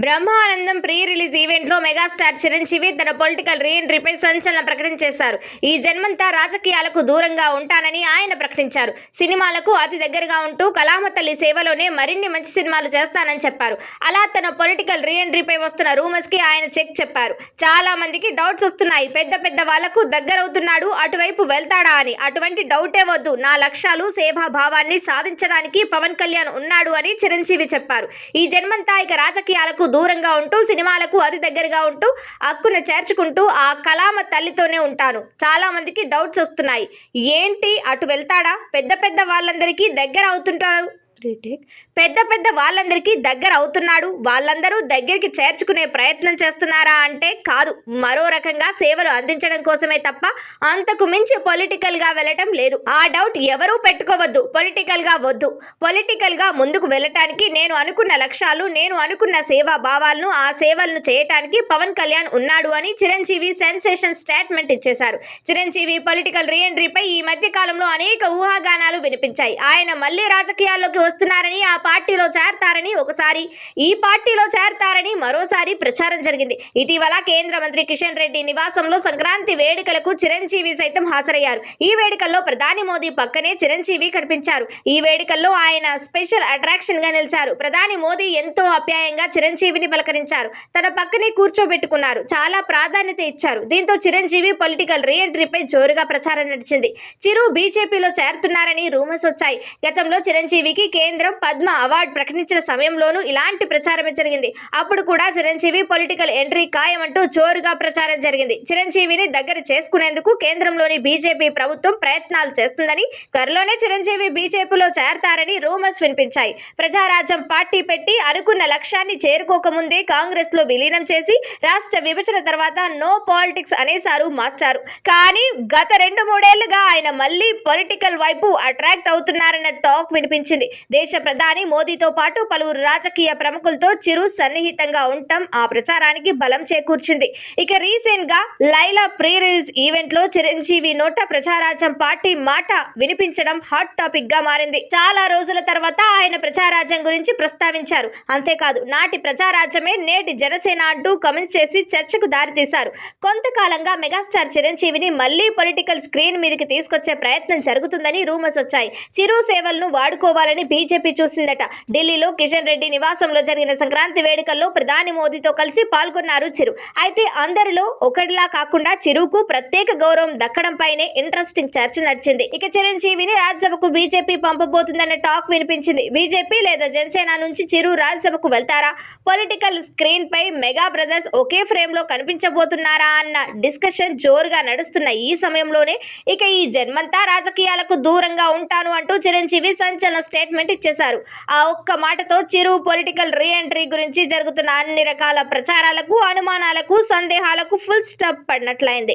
Brahmanandam pre release ఈవెంట్లో megastar Chiranjeevi తన political రీఎంట్రీపై సంచలన ప్రకటన చేశారు. ఈ జన్మంతా రాజకీయాలకు దూరంగా ఉంటానని ఆయన ప్రకటించారు. సినిమాలకు అతి దగ్గరగా ఉంటూ కళామతల్లి సేవలోనే మరిన్ని మంచి సినిమాలు చేస్తానని చెప్పారు. అలా తన పొలిటికల్ రీఎంట్రీపై వస్తున్న రూమర్స్కి ఆయన చెక్ చెప్పారు. చాలా మందికి డౌట్స్ వస్తున్నాయి. పెద్ద పెద్ద వాళ్ళకు దగ్గరవుతున్నాడు అటువైపు వెళ్తాడా అని. అటువంటి డౌటే వద్దు. నా లక్ష్యాలు సేవా భావాన్ని సాధించడానికి పవన్ కళ్యాణ్ ఉన్నాడు అని చిరంజీవి చెప్పారు. ఈ జన్మంతా ఇక రాజకీయాలకు దూరంగా ఉంటూ సినిమాలకు అతి దగ్గరగా ఉంటూ అక్కును చేర్చుకుంటూ ఆ కళామ తల్లితోనే ఉంటాను. చాలా మందికి డౌట్స్ వస్తున్నాయి. ఏంటి? అటు వెళ్తాడా? పెద్ద పెద్ద వాళ్ళందరికీ దగ్గర అవుతుంటారు. రీటేక్ పెద్ద పెద్ద వాళ్ళందరికీ దగ్గర అవుతున్నాడు. వాళ్ళందరూ దగ్గరికి చేర్చుకునే ప్రయత్నం చేస్తున్నారా అంటే కాదు. మరో రకంగా సేవలు అందించడం కోసమే తప్ప అంతకు మించి పొలిటికల్గా వెళ్ళటం లేదు. ఆ డౌట్ ఎవరూ పెట్టుకోవద్దు. పొలిటికల్గా వద్దు. పొలిటికల్గా ముందుకు వెళ్ళటానికి నేను అనుకున్న లక్ష్యాలు నేను అనుకున్న సేవా భావాలను ఆ సేవలను చేయటానికి పవన్ కళ్యాణ్ ఉన్నాడు అని చిరంజీవి సెన్సేషన్ స్టేట్మెంట్ ఇచ్చేశారు. చిరంజీవి పొలిటికల్ రీఎంట్రీపై ఈ మధ్య కాలంలో అనేక ఊహాగానాలు వినిపించాయి. ఆయన మళ్ళీ రాజకీయాల్లోకి వస్తున్నారని ఆ పార్టీలో చేరతారని ఒకసారి ఈ పార్టీలో చేరతారని మరోసారి ప్రచారం జరిగింది. ఇటీవల కేంద్ర మంత్రి కిషన్ రెడ్డి నివాసంలో సంక్రాంతి వేడుకలకు చిరంజీవి సైతం హాజరయ్యారు. ఈ వేడుకల్లో ప్రధాని మోదీ పక్కనే చిరంజీవి కనిపించారు. ఈ వేడుకల్లో ఆయన స్పెషల్ అట్రాక్షన్గా నిలిచారు. ప్రధాని మోదీ ఎంతో అప్యాయంగా చిరంజీవిని పలకరించారు. తన పక్కనే కూర్చోబెట్టుకున్నారు. చాలా ప్రాధాన్యత ఇచ్చారు. దీంతో చిరంజీవి పొలిటికల్ రీఎంట్రీపై జోరుగా ప్రచారం నడిచింది. చిరు బీజేపీలో చేరుతున్నారని రూమర్స్ వచ్చాయి. గతంలో చిరంజీవికి కేంద్రం పద్మ అవార్డు ప్రకటించిన సమయంలోనూ ఇలాంటి ప్రచారమే జరిగింది. అప్పుడు కూడా చిరంజీవి పొలిటికల్ ఎంట్రీ ఖాయమంటూ జోరుగా ప్రచారం జరిగింది. చిరంజీవిని దగ్గర చేసుకునేందుకు కేంద్రంలోని బీజేపీ ప్రభుత్వం ప్రయత్నాలు చేస్తుందని త్వరలోనే చిరంజీవి బీజేపీలో చేరతారని రూమర్స్ వినిపించాయి. ప్రజారాజ్యం పార్టీ పెట్టి అనుకున్న లక్ష్యాన్ని చేరుకోకముందే కాంగ్రెస్లో విలీనం చేసి రాష్ట్ర విభజన తర్వాత నో పాలిటిక్స్ అనేసారు మాస్టారు. కానీ గత రెండు మూడేళ్ళుగా ఆయన మళ్ళీ పొలిటికల్ వైపు అట్రాక్ట్ అవుతున్నారన్న టాక్ వినిపించింది. దేశ ప్రధాని మోదీతో పాటు పలువురు రాజకీయ ప్రముఖులతో చిరు సన్నిహితంగా ఉండటం ఆ ప్రచారానికి బలం చేకూర్చింది. ఇక రీసెంట్గా లైలా ప్రీ రిలీజ్ ఈవెంట్లో చిరంజీవి నోట ప్రచారాజం పార్టీ మాట వినిపించడం హాట్ టాపిక్గా మారింది. చాలా రోజుల తర్వాత ఆయన ప్రచారాజ్యం గురించి ప్రస్తావించారు. అంతేకాదు నాటి ప్రజారాజ్యమే నేటి జనసేన అంటూ కమెంట్స్ చేసి చర్చకు దారితీశారు. కొంతకాలంగా మెగాస్టార్ చిరంజీవిని మళ్ళీ పొలిటికల్ స్క్రీన్ మీదకి తీసుకొచ్చే ప్రయత్నం జరుగుతుందని రూమర్స్ వచ్చాయి. చిరు సేవలను వాడుకోవాలని బీజేపీ చూసిందట. ఢిల్లీలో కిషన్ రెడ్డి నివాసంలో జరిగిన సంక్రాంతి వేడుకల్లో ప్రధాని మోదీతో కలిసి పాల్గొన్నారు చిరు. అయితే అందరిలో ఒకటిలా కాకుండా చిరుకు ప్రత్యేక గౌరవం దక్కడంపైనే ఇంట్రెస్టింగ్ చర్చ నడిచింది. ఇక చిరంజీవిని రాజ్యసభకు బీజేపీ పంపబోతుందన్న టాక్ వినిపించింది. బీజేపీ లేదా జనసేన నుంచి చిరు రాజ్యసభకు వెళ్తారా? పొలిటికల్ స్క్రీన్ పై మెగా బ్రదర్స్ ఒకే ఫ్రేమ్లో కనిపించబోతున్నారా అన్న డిస్కషన్ జోరుగా నడుస్తున్న ఈ సమయంలోనే ఇక ఈ జన్మంతా రాజకీయాలకు దూరంగా ఉంటాను అంటూ చిరంజీవి సంచలన స్టేట్మెంట్ స్టేట్మెంట్ ఇచ్చేశారు. ఆ ఒక్క మాటతో చిరు పొలిటికల్ రీఎంట్రీ గురించి జరుగుతున్న అన్ని రకాల ప్రచారాలకు అనుమానాలకు సందేహాలకు ఫుల్ స్టాప్ పడినట్లయింది.